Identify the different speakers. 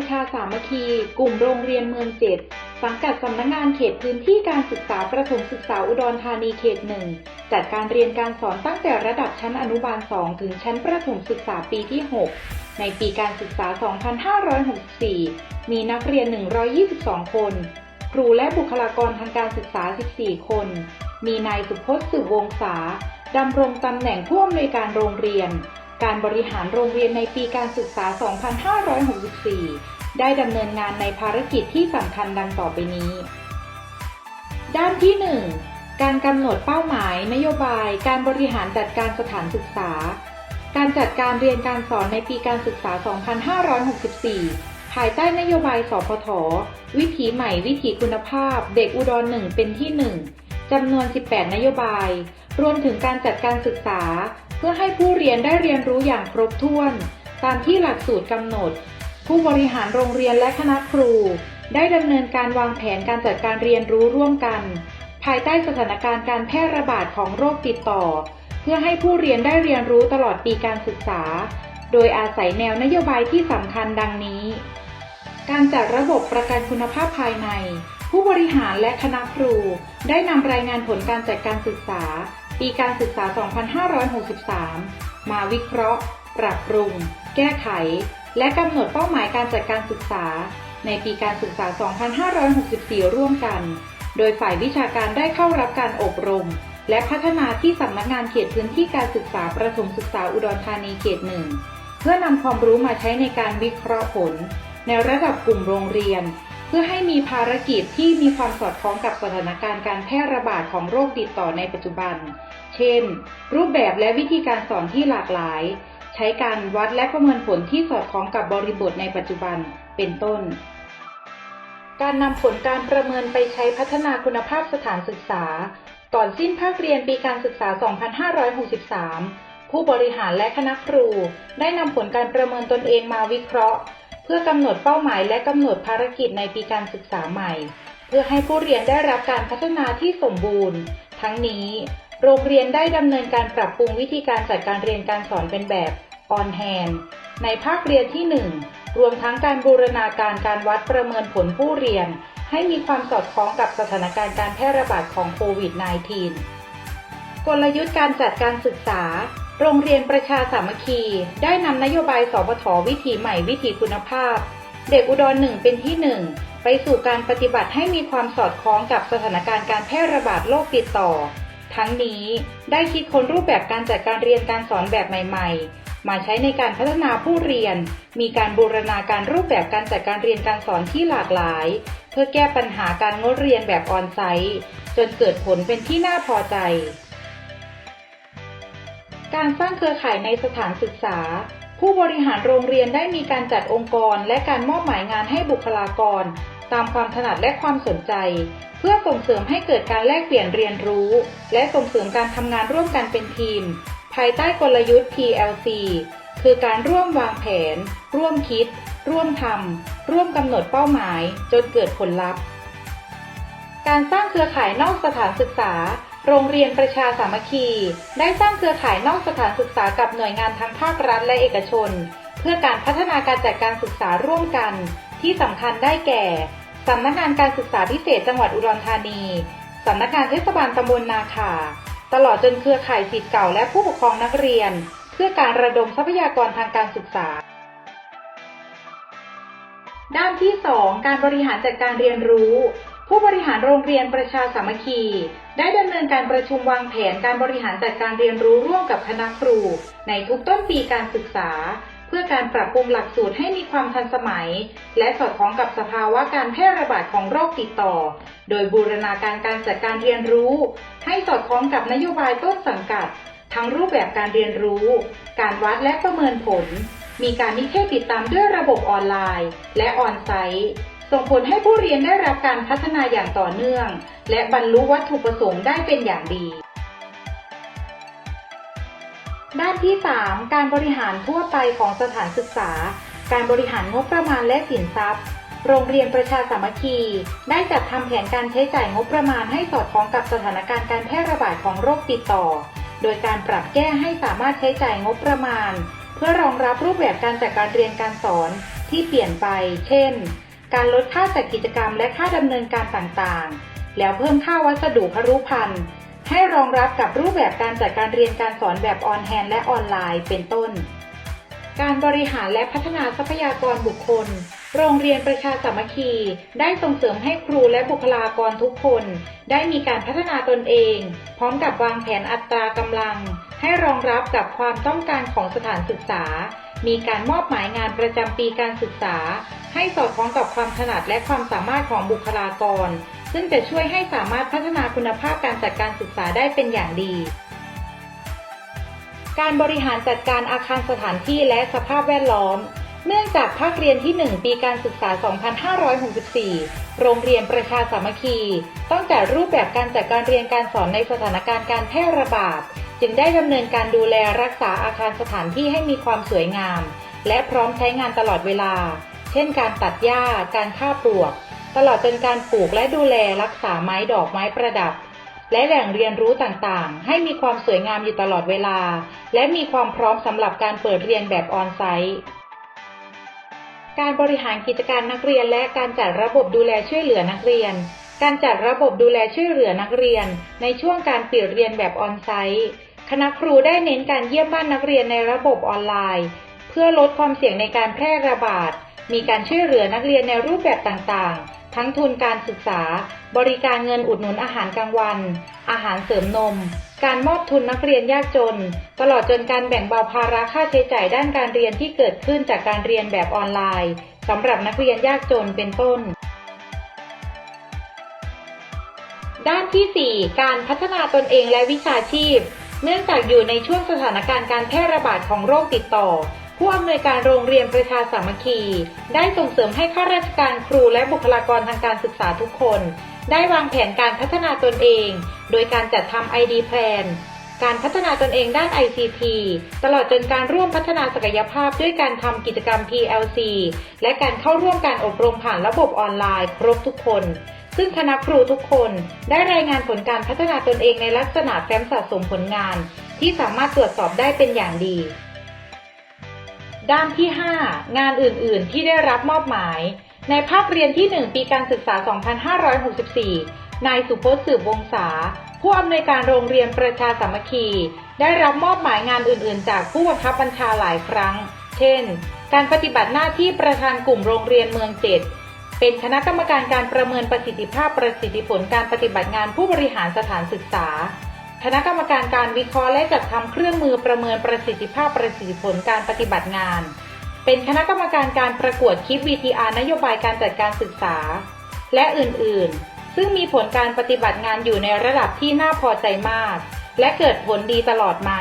Speaker 1: ประชาสามัคคี กลุ่มโรงเรียนเมืองเจ็ดสังกัดสำนักงานเขตพื้นที่การศึกษาประถมศึกษาอุดรธานีเขตหนึ่งจัดการเรียนการสอนตั้งแต่ระดับชั้นอนุบาล 2 ถึงชั้นประถมศึกษาปีที่ 6 ในปีการศึกษา 2564 มีนักเรียน 122 คน ครูและบุคลากรทางการศึกษา 14 คน มีนายสุพจน์สืบวงศาดำรงตำแหน่งผู้อำนวยการโรงเรียน การบริหารโรงเรียนในปีการศึกษา 2564 ได้ดำเนินงานในภารกิจที่สำคัญดังต่อไปนี้ ด้านที่ 1 การกำหนดเป้าหมาย นโยบาย การบริหารจัดการสถานศึกษา การจัดการเรียนการสอนในปีการศึกษา 2564 ภายใต้นโยบาย สพท วิถีใหม่วิถีคุณภาพ เด็กอุดรหนึ่งเป็นที่หนึ่งจำนวน 18 นโยบาย รวมถึงการจัดการศึกษา เพื่อให้ผู้เรียนได้เรียนรู้อย่างครบถ้วน ตามที่หลักสูตรกำหนด ผู้บริหารโรงเรียนและคณะครู ได้ดำเนินการวางแผนการจัดการเรียนรู้ร่วมกัน ภายใต้สถานการณ์การแพร่ระบาดของโรคติดต่อ เพื่อให้ผู้เรียนได้เรียนรู้ตลอดปีการศึกษา โดยอาศัยแนวนโยบายที่สำคัญดังนี้ การจัดระบบประกันคุณภาพภายใน ผู้บริหารและคณะครู ได้นำรายงานผลการจัดการศึกษา ปีการศึกษา 2563 มาวิเคราะห์ ปรับปรุง แก้ไข และกำหนดเป้าหมายการจัดการศึกษา ในปีการศึกษา 2564 ร่วมกัน โดยฝ่ายวิชาการได้เข้ารับการอบรม และพัฒนาที่สำนักงานเขตพื้นที่การศึกษาประถมศึกษาอุดรธานีเขตหนึ่งเพื่อนำความรู้มาใช้ในการวิเคราะห์ผล ในระดับกลุ่มโรงเรียน เพื่อให้มีภารกิจที่มีความสอดคล้องกับสถานการณ์การแพร่ระบาดของโรคติดต่อในปัจจุบัน ช่น รูปแบบและวิธีการสอนที่หลากหลาย ใช้การวัดและประเมินผลที่สอดคล้องกับบริบทในปัจจุบัน เป็นต้น การนำผลการประเมินไปใช้พัฒนาคุณภาพสถานศึกษา ก่อนสิ้นภาคเรียนปีการศึกษา 2563 ผู้บริหารและคณะครู ได้นำผลการประเมินตนเองมาวิเคราะห์ เพื่อกำหนดเป้าหมายและกำหนดภารกิจในปีการศึกษาใหม่ เพื่อให้ผู้เรียนได้รับการพัฒนาที่สมบูรณ์ ทั้งนี้ โรงเรียนได้ดำเนินการปรับปรุงวิธีการจัดการเรียนการสอนเป็นแบบออนแฮนในภาคเรียนที่ 1 รวมทั้งการบูรณาการการวัดประเมินผลผู้เรียน ให้มีความสอดคล้องกับสถานการณ์การแพร่ระบาดของโควิด -19 กลยุทธ์การจัดการศึกษา โรงเรียนประชาสามัคคี ได้นำนโยบายสปทวิถีใหม่วิถีคุณภาพ เด็กอุดรหนึ่งเป็นที่หนึ่งไปสู่การปฏิบัติให้มีความสอดคล้องกับสถานการณ์การแพร่ระบาดโรคติดต่อ ทั้งนี้ได้คิดค้นรูปแบบการจัดการเรียนการสอนแบบใหม่ ๆ มาใช้ในการพัฒนาผู้เรียน มีการบูรณาการรูปแบบการจัดการเรียนการสอนที่หลากหลาย เพื่อแก้ปัญหาการงดเรียนแบบออนไซต์ จนเกิดผลเป็นที่น่าพอใจ การสร้างเครือข่ายในสถานศึกษา ผู้บริหารโรงเรียนได้มีการจัดองค์กร และการมอบหมายงานให้บุคลากร ตามความถนัดและความสนใจ เพื่อส่งเสริมให้เกิดการแลกเปลี่ยนเรียนรู้ และส่งเสริมการทำงานร่วมกันเป็นทีม ภายใต้กลยุทธ์ PLC คือการร่วมวางแผน ร่วมคิด ร่วมทำ ร่วมกำหนดเป้าหมาย จนเกิดผลลัพธ์ การสร้างเครือข่ายนอกสถานศึกษา โรงเรียนประชาสามัคคี ได้สร้างเครือข่ายนอกสถานศึกษากับหน่วยงานทั้งภาครัฐและเอกชน เพื่อการพัฒนาการจัดการศึกษาร่วมกัน ที่สำคัญได้แก่ สำนักงานการศึกษาพิเศษจังหวัดอุดรธานีสำนักงานเทศบาลตำบลนาขา ตลอดจนเครือข่ายศิษย์เก่าและผู้ปกครองนักเรียน เพื่อการระดมทรัพยากรทางการศึกษา ด้านที่ 2 การบริหารจัดการเรียนรู้ ผู้บริหารโรงเรียนประชาสามัคคี ได้ดำเนินการประชุมวางแผนการบริหารจัดการเรียนรู้ร่วมกับคณะครู ในทุกต้นปีการศึกษา เพื่อการปรับปรุงหลักสูตรให้มีความทันสมัย และสอดคล้องกับสภาวะการแพร่ระบาดของโรคติดต่อ โดยบูรณาการการจัดการเรียนรู้ ให้สอดคล้องกับนโยบายต้นสังกัด ทั้งรูปแบบการเรียนรู้ การวัดและประเมินผล มีการนิเทศติดตามด้วยระบบออนไลน์ และออนไซต์ส่งผลให้ผู้เรียนได้รับการพัฒนาอย่างต่อเนื่อง และบรรลุวัตถุประสงค์ได้เป็นอย่างดี ด้านที่ 3 การบริหารทั่วไปของสถานศึกษา การบริหารงบประมาณและสินทรัพย์ โรงเรียนประชาสามัคคี ได้จัดทำแผนการใช้จ่ายงบประมาณให้สอดคล้องกับสถานการณ์การแพร่ระบาดของโรคติดต่อ โดยการปรับแก้ให้สามารถใช้จ่ายงบประมาณ เพื่อรองรับรูปแบบการจัดการเรียนการสอนที่เปลี่ยนไป เช่น การลดค่าจัดกิจกรรมและค่าดำเนินการต่างๆ แล้วเพิ่มค่าวัสดุครุพันธ์ ให้รองรับกับรูปแบบการจัดการเรียนการสอนแบบออนแฮนและออนไลน์เป็นต้น การบริหารและพัฒนาทรัพยากรบุคคล โรงเรียนประชาสามัคคี ได้ส่งเสริมให้ครูและบุคลากรทุกคน ได้มีการพัฒนาตนเอง พร้อมกับวางแผนอัตรากำลัง ให้รองรับกับความต้องการของสถานศึกษา มีการมอบหมายงานประจำปีการศึกษา ให้สอดคล้องกับความถนัดและความสามารถของบุคลากร ซึ่งจะช่วยให้สามารถพัฒนาคุณภาพการจัดการศึกษาได้เป็นอย่างดี การบริหารจัดการอาคารสถานที่และสภาพแวดล้อม เนื่องจากภาคเรียนที่ 1 ปีการศึกษา 2564 โรงเรียนประชาสามัคคี ต้องจัดรูปแบบการจัดการเรียนการสอนในสถานการณ์การแพร่ระบาด จึงได้ดำเนินการดูแลรักษาอาคารสถานที่ให้มีความสวยงาม และพร้อมใช้งานตลอดเวลา เช่น การตัดหญ้า การฆ่าปลวก ตลอดจนการปลูกและดูแลรักษาไม้ดอกไม้ประดับ และแหล่งเรียนรู้ต่างๆ ให้มีความสวยงามอยู่ตลอดเวลา และมีความพร้อมสำหรับการเปิดเรียนแบบออนไซต์การบริหารกิจการนักเรียนและการจัดระบบดูแลช่วยเหลือนักเรียน การจัดระบบดูแลช่วยเหลือนักเรียน ในช่วงการปิดเรียนแบบออนไซต์ คณะครูได้เน้นการเยี่ยมบ้านนักเรียนในระบบออนไลน์ เพื่อลดความเสี่ยงในการแพร่ระบาด มีการช่วยเหลือนักเรียนในรูปแบบต่างๆ ทั้งทุนการศึกษา บริการเงินอุดหนุนอาหารกลางวัน อาหารเสริมนม การมอบทุนนักเรียนยากจน ตลอดจนการแบ่งเบาภาระค่าใช้จ่ายด้านการเรียนที่เกิดขึ้นจากการเรียนแบบออนไลน์สำหรับนักเรียนยากจนเป็นต้น ด้านที่ 4 การพัฒนาตนเองและวิชาชีพ เนื่องจากอยู่ในช่วงสถานการณ์การแพร่ระบาดของโรคติดต่อ ผู้อำนวยการโรงเรียนประชาสามัคคี ได้ส่งเสริมให้ข้าราชการครูและบุคลากรทางการศึกษาทุกคน ได้วางแผนการพัฒนาตนเอง โดยการจัดทำ ID Plan การพัฒนาตนเองด้าน ICT ตลอดจนการร่วมพัฒนาศักยภาพด้วยการทำกิจกรรม PLC และการเข้าร่วมการอบรมผ่านระบบออนไลน์ครบทุกคน ซึ่งคณะครูทุกคนได้รายงานผลการพัฒนาตนเองในลักษณะแฟ้มสะสมผลงาน ที่สามารถตรวจสอบได้เป็นอย่างดี ด้านที่ 5 งานอื่น ๆ ที่ได้รับมอบหมาย ในภาคเรียนที่ 1 ปีการศึกษา 2564 นายสุพจน์สืบวงศา ผู้อำนวยการโรงเรียนประชาสามัคคี ได้รับมอบหมายงานอื่น ๆ จากผู้บังคับบัญชาหลายครั้ง เช่น การปฏิบัติหน้าที่ประธานกลุ่มโรงเรียนเมืองเจ็ดเป็นคณะกรรมการการประเมินประสิทธิภาพประสิทธิผลการปฏิบัติงานผู้บริหารสถานศึกษา คณะกรรมการการวิเคราะห์และจัดทำเครื่องมือประเมินประสิทธิภาพประสิทธิผลการปฏิบัติงาน เป็นคณะกรรมการการประกวดคลิป VTR นโยบายการจัดการศึกษา และอื่นๆ ซึ่งมีผลการปฏิบัติงานอยู่ในระดับที่น่าพอใจมาก และเกิดผลดีตลอดมา